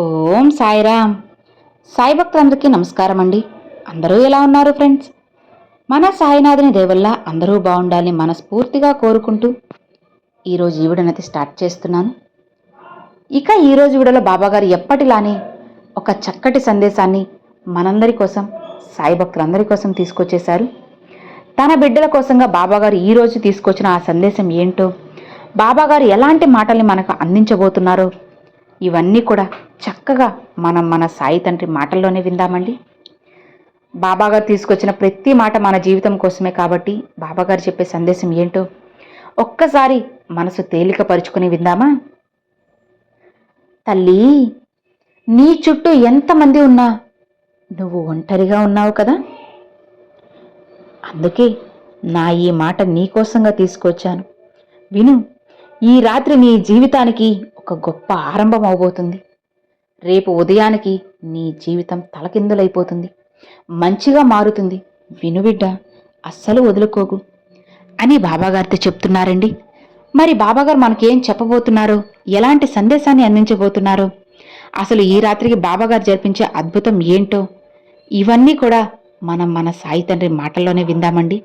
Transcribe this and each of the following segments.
ఓం సాయిరామ్. సాయి భక్తులందరికీ నమస్కారం అండి అందరూ ఎలా ఉన్నారు ఫ్రెండ్స్? మన సాయినాథుని దేవల్ల అందరూ బాగుండాలని మనస్ఫూర్తిగా కోరుకుంటూ ఈరోజు ఈ వీడియోనైతే స్టార్ట్ చేస్తున్నాను. ఇక ఈరోజు వీడియోలో బాబాగారు ఎప్పటిలానే ఒక చక్కటి సందేశాన్ని మనందరి కోసం సాయి భక్తులందరి కోసం తీసుకొచ్చేశారు. తన బిడ్డల కోసంగా బాబాగారు ఈరోజు తీసుకొచ్చిన ఆ సందేశం ఏంటో బాబాగారు ఎలాంటి మాటల్ని మనకు అందించబోతున్నారో ఇవన్నీ కూడా చక్కగా మనం మన సాయి తండ్రి మాటల్లోనే విందామండి. బాబాగారు తీసుకొచ్చిన ప్రతి మాట మన జీవితం కోసమే కాబట్టి బాబాగారు చెప్పే సందేశం ఏంటో ఒక్కసారి మనసు తేలిక పరుచుకుని విందామా? తల్లి నీ చుట్టూ ఎంతమంది ఉన్నా నువ్వు ఒంటరిగా ఉన్నావు కదా? అందుకే నా ఈ మాట నీకోసంగా తీసుకొచ్చాను. విను ఈ రాత్రి నీ జీవితానికి ఒక గొప్ప ఆరంభం అవబోతుంది. రేపు ఉదయానికి నీ జీవితం తలకిందులైపోతుంది. మంచిగా మారుతుంది. విను బిడ్డ అస్సలు వదులుకోకు అని బాబాగారితో చెప్తున్నారండి. మరి బాబాగారు మనకేం చెప్పబోతున్నారో ఎలాంటి సందేశాన్ని అందించబోతున్నారో అసలు ఈ రాత్రికి బాబాగారు జరిపించే అద్భుతం ఏంటో ఇవన్నీ కూడా మనం మన సాయి తండ్రి మాటల్లోనే విందామండి.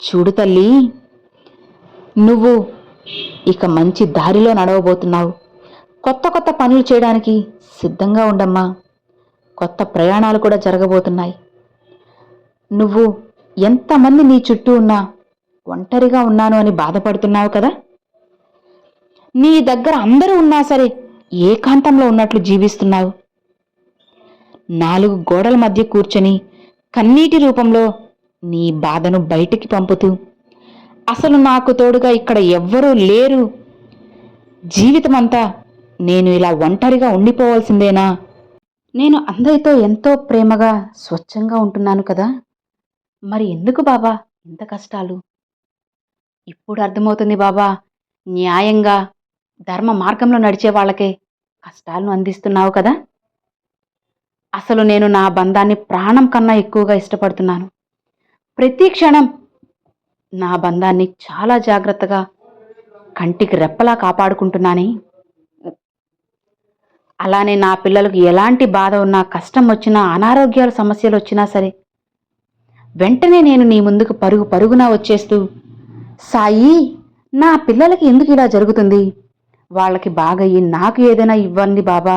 చూడు తల్లి నువ్వు ఇక మంచి దారిలో నడవబోతున్నావు. కొత్త కొత్త పనులు చేయడానికి సిద్ధంగా ఉండమ్మా. కొత్త ప్రయాణాలు కూడా జరగబోతున్నాయి. నువ్వు ఎంతమంది నీ చుట్టూ ఉన్నా ఒంటరిగా ఉన్నాను అని బాధపడుతున్నావు కదా? నీ దగ్గర అందరూ ఉన్నా సరే ఏకాంతంలో ఉన్నట్లు జీవిస్తున్నావు. నాలుగు గోడల మధ్య కూర్చొని కన్నీటి రూపంలో నీ బాధను బయటికి పంపుతూ అసలు నాకు తోడుగా ఇక్కడ ఎవ్వరూ లేరు. జీవితమంతా నేను ఇలా ఒంటరిగా ఉండిపోవాల్సిందేనా? నేను అందరితో ఎంతో ప్రేమగా స్వచ్ఛంగా ఉంటున్నాను కదా? మరి ఎందుకు బాబా ఇంత కష్టాలు? ఇప్పుడు అర్థమవుతుంది బాబా న్యాయంగా ధర్మ మార్గంలో నడిచే వాళ్ళకే కష్టాలను అందిస్తున్నావు కదా? అసలు నేను నా బంధాన్ని ప్రాణం కన్నా ఎక్కువగా ఇష్టపడుతున్నాను. ప్రతి క్షణం నా బంధాన్ని చాలా జాగ్రత్తగా కంటికి రెప్పలా కాపాడుకుంటున్నానే. అలానే నా పిల్లలకు ఎలాంటి బాధ ఉన్నా కష్టం వచ్చినా అనారోగ్యాల సమస్యలు వచ్చినా సరే వెంటనే నేను నీ ముందుకు పరుగు పరుగున వచ్చేస్తూ సాయి నా పిల్లలకి ఎందుకు ఇలా జరుగుతుంది? వాళ్ళకి బాగయ్యి నాకు ఏదైనా ఇవ్వండి బాబా.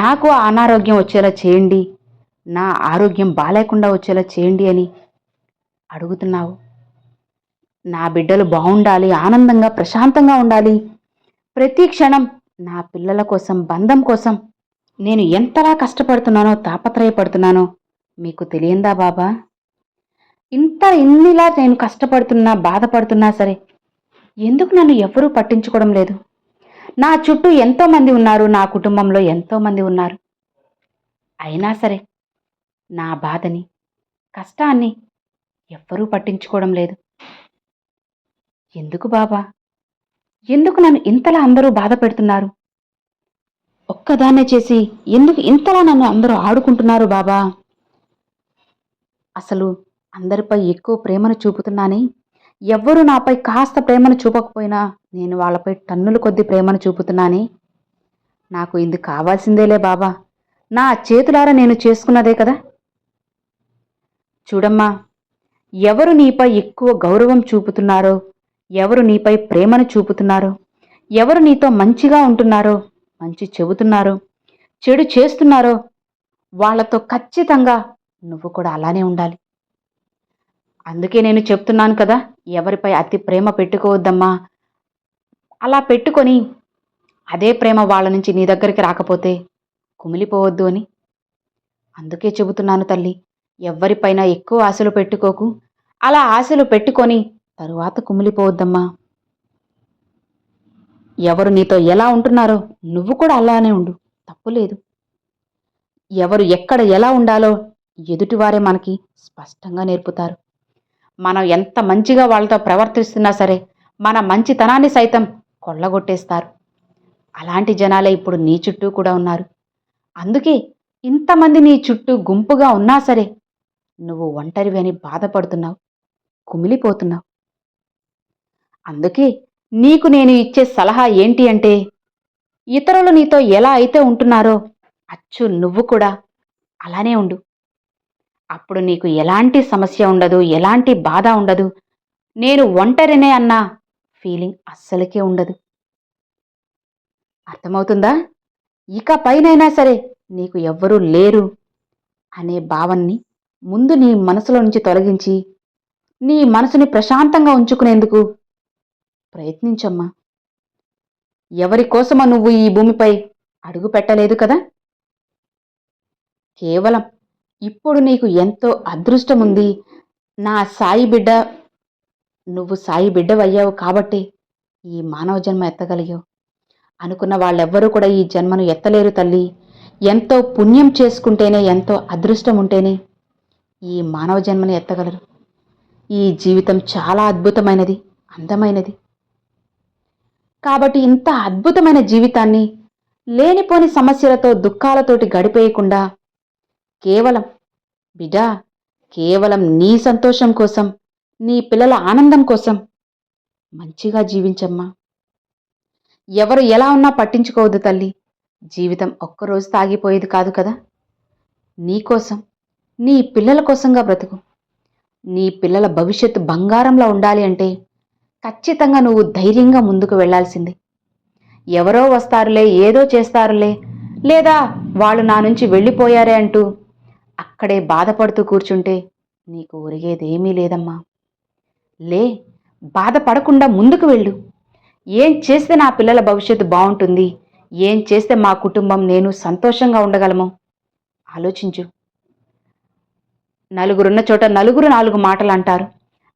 నాకు అనారోగ్యం వచ్చేలా చేయండి. నా ఆరోగ్యం బాలేకుండా వచ్చేలా చేయండి అని అడుగుతున్నావు. నా బిడ్డలు బాగుండాలి ఆనందంగా ప్రశాంతంగా ఉండాలి. ప్రతి క్షణం నా పిల్లల కోసం బంధం కోసం నేను ఎంతలా కష్టపడుతున్నానో తాపత్రయపడుతున్నానో మీకు తెలియందా బాబా? ఇంత ఇన్నిలా నేను కష్టపడుతున్నా బాధపడుతున్నా సరే ఎందుకు నన్ను ఎవ్వరూ పట్టించుకోవడం లేదు? నా చుట్టూ ఎంతోమంది ఉన్నారు నా కుటుంబంలో ఎంతోమంది ఉన్నారు. అయినా సరే నా బాధని కష్టాన్ని ఎవ్వరూ పట్టించుకోవడం లేదు. ఎందుకు బాబా? ఎందుకు నన్ను ఇంతలా అందరూ బాధ పెడుతున్నారు ఒక్కదాన్నే చేసి ఎందుకు ఇంతలా నన్ను అందరూ ఆడుకుంటున్నారు బాబా? అసలు అందరిపై ఎక్కువ ప్రేమను చూపుతున్నానే? ఎవ్వరూ నాపై కాస్త ప్రేమను చూపకపోయినా నేను వాళ్ళపై టన్నుల కొద్ది ప్రేమను చూపుతున్నానే? నాకు ఇది కావాల్సిందేలే బాబా. నా చేతులారా నేను చేసుకున్నదే కదా? చూడమ్మా ఎవరు నీపై ఎక్కువ గౌరవం చూపుతున్నారో ఎవరు నీపై ప్రేమను చూపుతున్నారో? ఎవరు నీతో మంచిగా ఉంటున్నారో మంచి చెబుతున్నారో చెడు చేస్తున్నారో వాళ్ళతో ఖచ్చితంగా నువ్వు కూడా అలానే ఉండాలి. అందుకే నేను చెప్తున్నాను కదా ఎవరిపై అతి ప్రేమ పెట్టుకోవద్దమ్మా. అలా పెట్టుకొని అదే ప్రేమ వాళ్ళ నుంచి నీ దగ్గరికి రాకపోతే కుమిలిపోవద్దు అని. అందుకే చెబుతున్నాను తల్లి ఎవరిపైన ఎక్కువ ఆశలు పెట్టుకోకు. అలా ఆశలు పెట్టుకొని తరువాత కుమిలిపోవద్దమ్మా. ఎవరు నీతో ఎలా ఉంటున్నారో నువ్వు కూడా అలానే ఉండు తప్పులేదు. ఎవరు ఎక్కడ ఎలా ఉండాలో ఎదుటివారే మనకి స్పష్టంగా నేర్పుతారు. మనం ఎంత మంచిగా వాళ్ళతో ప్రవర్తిస్తున్నా సరే మన మంచితనాన్ని సైతం కొల్లగొట్టేస్తారు. అలాంటి జనాలే ఇప్పుడు నీ చుట్టూ కూడా ఉన్నారు. అందుకే ఇంతమంది నీ చుట్టూ గుంపుగా ఉన్నా సరే నువ్వు ఒంటరివి అని బాధపడుతున్నావు కుమిలిపోతున్నావు. అందుకే నీకు నేను ఇచ్చే సలహా ఏంటి అంటే ఇతరులు నీతో ఎలా అయితే ఉంటున్నారో అచ్చు నువ్వు కూడా అలానే ఉండు. అప్పుడు నీకు ఎలాంటి సమస్య ఉండదు ఎలాంటి బాధ ఉండదు. నేను ఒంటరినే అన్న ఫీలింగ్ అస్సలకే ఉండదు. అర్థమవుతుందా? ఇక పైనైనా సరే నీకు ఎవ్వరూ లేరు అనే భావన్ని ముందు నీ మనసులో నుంచి తొలగించి నీ మనసుని ప్రశాంతంగా ఉంచుకునేందుకు ప్రయత్నించమ్మా. ఎవరి కోసమా నువ్వు ఈ భూమిపై అడుగు పెట్టలేదు కదా? కేవలం ఇప్పుడు నీకు ఎంతో అదృష్టముంది. నా సాయి బిడ్డ నువ్వు సాయి బిడ్డవయ్యావు కాబట్టి ఈ మానవ జన్మ ఎత్తగలిగావు. అనుకున్న వాళ్ళెవ్వరూ కూడా ఈ జన్మను ఎత్తలేరు తల్లి. ఎంతో పుణ్యం చేసుకుంటేనే ఎంతో అదృష్టం ఉంటేనే ఈ మానవ జన్మని ఎత్తగలరు. ఈ జీవితం చాలా అద్భుతమైనది అందమైనది. కాబట్టి ఇంత అద్భుతమైన జీవితాన్ని లేనిపోని సమస్యలతో దుఃఖాలతోటి గడిపేయకుండా కేవలం బిడా కేవలం నీ సంతోషం కోసం నీ పిల్లల ఆనందం కోసం మంచిగా జీవించమ్మా. ఎవరు ఎలా ఉన్నా పట్టించుకోవద్దు తల్లి. జీవితం ఒక్కరోజు తాగిపోయేది కాదు కదా. నీకోసం నీ పిల్లల కోసంగా బ్రతుకు. నీ పిల్లల భవిష్యత్తు బంగారంలో ఉండాలి అంటే ఖచ్చితంగా నువ్వు ధైర్యంగా ముందుకు వెళ్ళాల్సింది ఎవరో వస్తారులే ఏదో చేస్తారులే లేదా వాళ్ళు నా నుంచి వెళ్ళిపోయారే అంటూ అక్కడే బాధపడుతూ కూర్చుంటే నీకు ఒరిగేదేమీ లేదమ్మా. లే బాధపడకుండా ముందుకు వెళ్ళు. ఏం చేస్తే నా పిల్లల భవిష్యత్తు బాగుంటుంది? ఏం చేస్తే మా కుటుంబం నేను సంతోషంగా ఉండగలము? ఆలోచించు. నలుగురున్న చోట నలుగురు నాలుగు మాటలు అంటారు.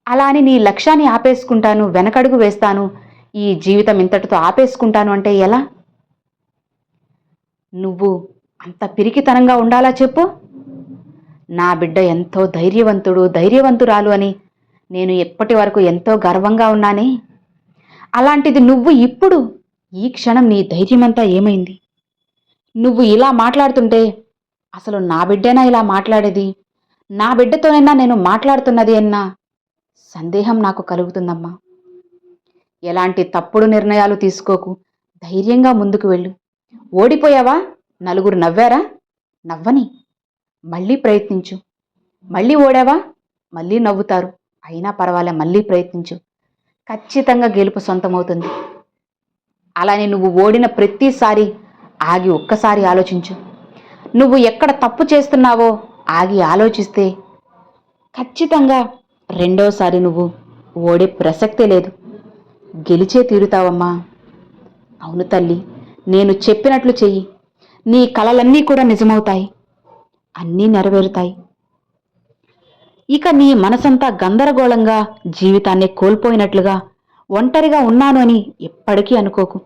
అలా అని నీ లక్ష్యాన్ని ఆపేసుకుంటాను వెనకడుగు వేస్తాను. ఈ జీవితం ఇంతటితో ఆపేసుకుంటాను అంటే ఎలా? నువ్వు అంత పిరికితనంగా ఉండాలా చెప్పు? నా బిడ్డ ఎంతో ధైర్యవంతుడు ధైర్యవంతురాలు అని నేను ఎప్పటి వరకు ఎంతో గర్వంగా ఉన్నానే? అలాంటిది నువ్వు ఇప్పుడు ఈ క్షణం నీ ధైర్యమంతా ఏమైంది? నువ్వు ఇలా మాట్లాడుతుంటే అసలు నా బిడ్డేనా ఇలా మాట్లాడేది? నా బిడ్డతోనైనా నేను మాట్లాడుతున్నది అన్నా సందేహం నాకు కలుగుతుందమ్మా. ఎలాంటి తప్పుడు నిర్ణయాలు తీసుకోకు. ధైర్యంగా ముందుకు వెళ్ళు. ఓడిపోయావా? నలుగురు నవ్వారా? నవ్వని. మళ్ళీ ప్రయత్నించు. మళ్ళీ ఓడావా? మళ్ళీ నవ్వుతారు. అయినా పర్వాలే మళ్ళీ ప్రయత్నించు. ఖచ్చితంగా గెలుపు సొంతమవుతుంది. అలానే నువ్వు ఓడిన ప్రతిసారి ఆగి ఒక్కసారి ఆలోచించు. నువ్వు ఎక్కడ తప్పు చేస్తున్నావో ఆగి ఆలోచిస్తే ఖచ్చితంగా రెండోసారి నువ్వు ఓడే ప్రసక్తే లేదు. గెలిచే తీరుతావమ్మా. అవును తల్లి నేను చెప్పినట్లు చెయ్యి. నీ కలలన్నీ కూడా నిజమవుతాయి. అన్నీ నెరవేరుతాయి. ఇక నీ మనసంతా గందరగోళంగా జీవితాన్ని కోల్పోయినట్లుగా ఒంటరిగా ఉన్నాను అని ఎప్పటికీ అనుకోకు.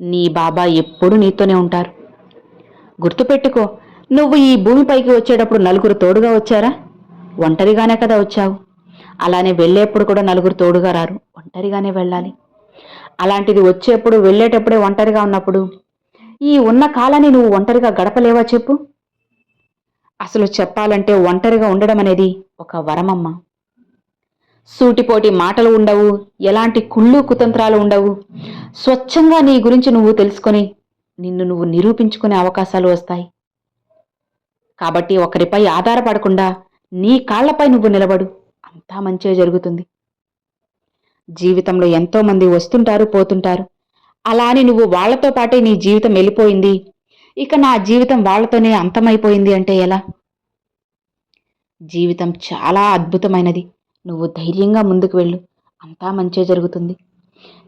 నీ బాబా ఎప్పుడూ నీతోనే ఉంటారు. గుర్తుపెట్టుకో నువ్వు ఈ భూమిపైకి వచ్చేటప్పుడు నలుగురు తోడుగా వచ్చారా? ఒంటరిగానే కదా వచ్చావు. అలానే వెళ్ళేప్పుడు కూడా నలుగురు తోడుగా రారు. ఒంటరిగానే వెళ్ళాలి. అలాంటిది వచ్చేప్పుడు వెళ్ళేటప్పుడే ఒంటరిగా ఉన్నప్పుడు ఈ ఉన్న కాలాన్ని నువ్వు ఒంటరిగా గడపలేవా చెప్పు? అసలు చెప్పాలంటే ఒంటరిగా ఉండడం అనేది ఒక వరమమ్మ. సూటిపోటి మాటలు ఉండవు ఎలాంటి కుళ్ళు కుతంత్రాలు ఉండవు. స్వచ్ఛంగా నీ గురించి నువ్వు తెలుసుకొని నిన్ను నువ్వు నిరూపించుకునే అవకాశాలు వస్తాయి. కాబట్టి ఒకరిపై ఆధారపడకుండా నీ కాళ్ళపై నువ్వు నిలబడు. అంతా మంచిగా జరుగుతుంది. జీవితంలో ఎంతోమంది వస్తుంటారు పోతుంటారు. అలా అని నువ్వు వాళ్ళతో పాటే నీ జీవితం వెళ్ళిపోయింది. ఇక నా జీవితం వాళ్ళతోనే అంతమైపోయింది అంటే ఎలా? జీవితం చాలా అద్భుతమైనది. నువ్వు ధైర్యంగా ముందుకు వెళ్ళు. అంతా మంచే జరుగుతుంది.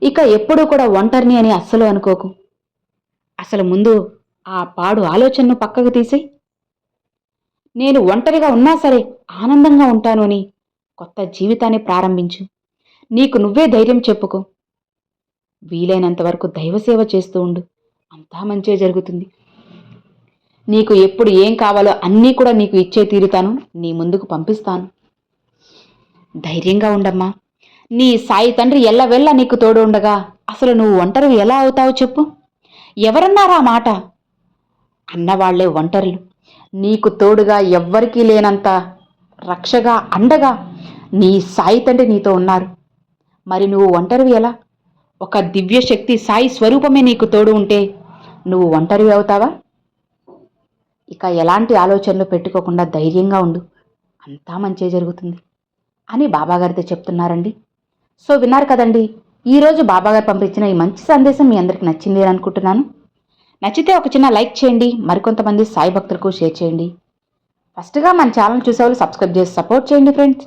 ఇక ఎప్పుడూ కూడా ఒంటరిని అని అస్సలు అనుకోకు. అసలు ముందు ఆ పాడు ఆలోచనను పక్కకు తీసి నేను ఒంటరిగా ఉన్నా సరే ఆనందంగా ఉంటాను అని కొత్త జీవితాన్ని ప్రారంభించు. నీకు నువ్వే ధైర్యం చెప్పుకో. వీలైనంత వరకు దైవసేవ చేస్తూ ఉండు. అంతా మంచే జరుగుతుంది. నీకు ఎప్పుడు ఏం కావాలో అన్నీ కూడా నీకు ఇచ్చే తీరుతాను. నీ ముందుకు పంపిస్తాను. ధైర్యంగా ఉండమ్మా. నీ సాయి తండ్రి ఎల్లవెల్ల నీకు తోడు ఉండగా అసలు నువ్వు ఒంటరివి ఎలా అవుతావో చెప్పు. ఎవరన్నారా మాట? అన్నవాళ్ళే ఒంటరులు. నీకు తోడుగా ఎవ్వరికీ లేనంత రక్షగా అండగా నీ సాయి తండ్రి నీతో ఉన్నారు. మరి నువ్వు ఒంటరివి ఎలా? ఒక దివ్య శక్తి సాయి స్వరూపమే నీకు తోడు ఉంటే నువ్వు ఒంటరివి అవుతావా? ఇక ఎలాంటి ఆలోచనలు పెట్టుకోకుండా ధైర్యంగా ఉండు. అంతా మంచే జరుగుతుంది. అని బాబాగారితో చెప్తున్నారండి. సో విన్నారు కదండి ఈరోజు బాబాగారు పంపించిన ఈ మంచి సందేశం మీ అందరికి నచ్చింది అని అనుకుంటున్నాను. నచ్చితే ఒక చిన్న లైక్ చేయండి మరికొంతమంది సాయి భక్తులకు షేర్ చేయండి. ఫస్ట్గా మన ఛానల్ చూసేవాళ్ళు సబ్స్క్రైబ్ చేసి సపోర్ట్ చేయండి friends.